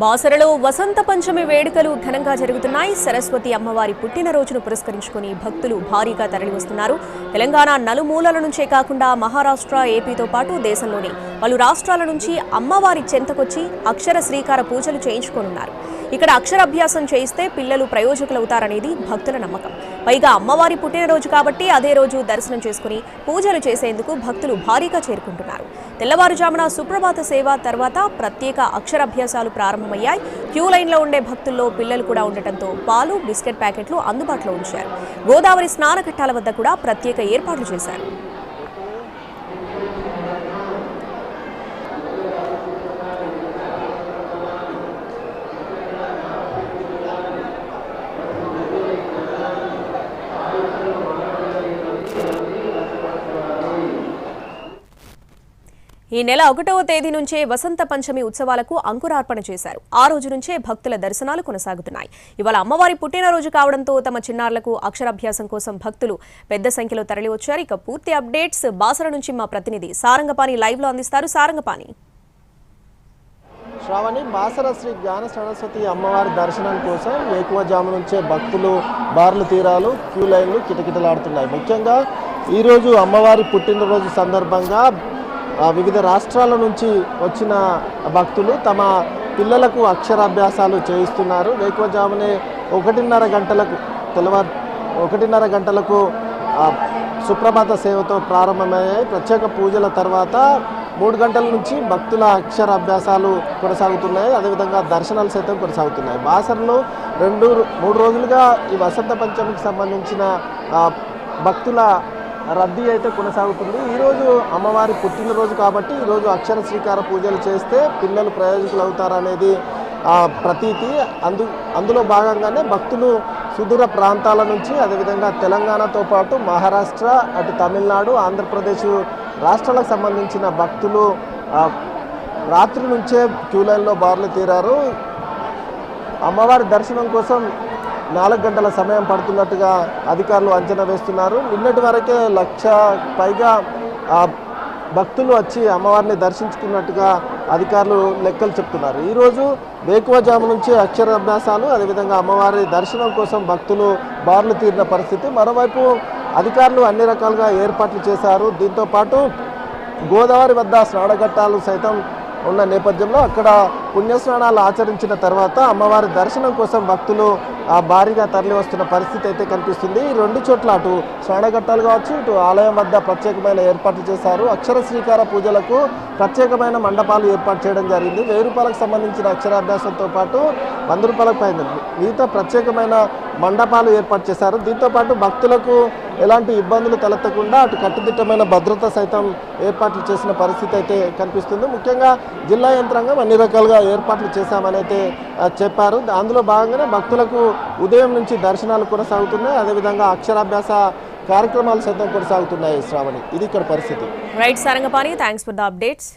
బాసరలో వసంత పంచమి వేడుకలు ఘనంగా జరుగుతున్నాయి. సరస్వతి అమ్మవారి పుట్టినరోజును పురస్కరించుకుని భక్తులు భారీగా తరలివస్తున్నారు. తెలంగాణ నలుమూలల నుంచే కాకుండా మహారాష్ట్ర ఏపీతో పాటు దేశంలోని పలు రాష్ట్రాల నుంచి అమ్మవారి చెంతకొచ్చి అక్షర శ్రీకార పూజలు చేయించుకోనున్నారు. ఇక్కడ అక్షరాభ్యాసం చేయిస్తే పిల్లలు ప్రయోజకులవుతారనేది భక్తుల నమ్మకం. పైగా అమ్మవారి పుట్టినరోజు కాబట్టి అదే రోజు దర్శనం చేసుకుని పూజలు చేసేందుకు భక్తులు భారీగా చేరుకుంటున్నారు. తెల్లవారుజామున సుప్రభాత సేవ తర్వాత ప్రత్యేక అక్షరాభ్యాసాలు ప్రారంభమయ్యాయి. క్యూ లైన్లో ఉండే భక్తుల్లో పిల్లలు కూడా ఉండటంతో పాలు బిస్కెట్ ప్యాకెట్లు అందుబాటులో ఉంచారు. గోదావరి స్నానఘట్టాల వద్ద కూడా ప్రత్యేక ఏర్పాట్లు చేశారు. ఈ నెల ఒకటవ తేదీ నుంచే వసంత పంచమి ఉత్సవాలకు అంకురార్పణ చేశారు. ఆ రోజు నుంచే భక్తుల దర్శనాలు కొనసాగుతున్నాయి. ఇవాళ అమ్మవారి పుట్టినరోజు కావడంతో తమ చిన్నారులకు అక్షరాభ్యాసం కోసం భక్తులు పెద్ద సంఖ్యలో తరలివచ్చారు. ఇక పూర్తి అప్డేట్స్ బాసర నుంచి మా ప్రతినిధి సారంగపాణి లైవ్లో అందిస్తారు. సారంగపాణి. శ్రావణి బాసర శ్రీ జ్ఞాన సరస్వతి అమ్మవారి దర్శనం కోసం వేకువజాము నుంచే భక్తులు బార్లు తీరాలు క్యూ లైన్లు కిటకిటలాడుతున్నాయి. ముఖ్యంగా ఈరోజు అమ్మవారి పుట్టినరోజు సందర్భంగా వివిధ రాష్ట్రాల నుంచి వచ్చిన భక్తులు తమ పిల్లలకు అక్షరాభ్యాసాలు చేయిస్తున్నారు. వేకువజామునే ఒకటిన్నర గంటలకు తెల్లవారు ఒకటిన్నర గంటలకు సుప్రభాత సేవతో ప్రారంభమయ్యాయి. ప్రత్యేక పూజల తర్వాత మూడు గంటల నుంచి భక్తుల అక్షరాభ్యాసాలు కొనసాగుతున్నాయి. అదేవిధంగా దర్శనాలు సైతం కొనసాగుతున్నాయి. బాసర్లో రెండు మూడు రోజులుగా ఈ వసంత పంచమికి సంబంధించిన భక్తుల రద్దీ అయితే కొనసాగుతుంది. ఈరోజు అమ్మవారి పుట్టినరోజు కాబట్టి ఈరోజు అక్షర శ్రీకార పూజలు చేస్తే పిల్లలు ప్రయోజకులు అవుతారనేది ప్రతీతి. అందు అందులో భాగంగానే భక్తులు సుదూర ప్రాంతాల నుంచి అదేవిధంగా తెలంగాణతో పాటు మహారాష్ట్ర అటు తమిళనాడు ఆంధ్రప్రదేశ్ రాష్ట్రాలకు సంబంధించిన భక్తులు రాత్రి నుంచే క్యూ లైన్లో బార్లు తీరారు. అమ్మవారి దర్శనం కోసం నాలుగు గంటల సమయం పడుతున్నట్టుగా అధికారులు అంచనా వేస్తున్నారు. నిన్నటి వరకే లక్ష పైగా భక్తులు వచ్చి అమ్మవారిని దర్శించుకున్నట్టుగా అధికారులు లెక్కలు చెప్తున్నారు. ఈరోజు వేకువజాము నుంచి అక్షరాభ్యాసాలు అదేవిధంగా అమ్మవారి దర్శనం కోసం భక్తులు బార్లు తీరిన పరిస్థితి. మరోవైపు అధికారులు అన్ని రకాలుగా ఏర్పాట్లు చేశారు. దీంతో పాటు గోదావరి వద్ద స్నానఘట్టాలు సైతం ఉన్న నేపథ్యంలో అక్కడ పుణ్యస్నానాలు ఆచరించిన తర్వాత అమ్మవారి దర్శనం కోసం భక్తులు ఆ భారీగా తరలి వస్తున్న పరిస్థితి అయితే కనిపిస్తుంది. ఈ రెండు చోట్ల అటు స్నానఘట్టాలు కావచ్చు ఇటు ఆలయం వద్ద ప్రత్యేకమైన ఏర్పాట్లు చేశారు. అక్షర శ్రీకార పూజలకు ప్రత్యేకమైన మండపాలు ఏర్పాటు చేయడం జరిగింది. వెయ్యి రూపాయలకు సంబంధించిన అక్షరాభ్యాసంతో పాటు వంద రూపాయలకు పైన మిగతా ప్రత్యేకమైన మండపాలు ఏర్పాటు చేశారు. దీంతో పాటు భక్తులకు ఎలాంటి ఇబ్బందులు తలెత్తకుండా అటు కట్టుదిట్టమైన భద్రత సైతం ఏర్పాట్లు చేసిన పరిస్థితి అయితే కనిపిస్తుంది. ముఖ్యంగా జిల్లా యంత్రాంగం అన్ని రకాలుగా ఏర్పాట్లు చేశామని అయితే చెప్పారు. అందులో భాగంగానే భక్తులకు ఉదయం నుంచి దర్శనాలు కొనసాగుతున్నాయి. అదేవిధంగా అక్షరాభ్యాస కార్యక్రమాలు సైతం కొనసాగుతున్నాయి శ్రావణి. ఇది ఇక్కడ పరిస్థితి. Right Sarangapani. Thanks for the updates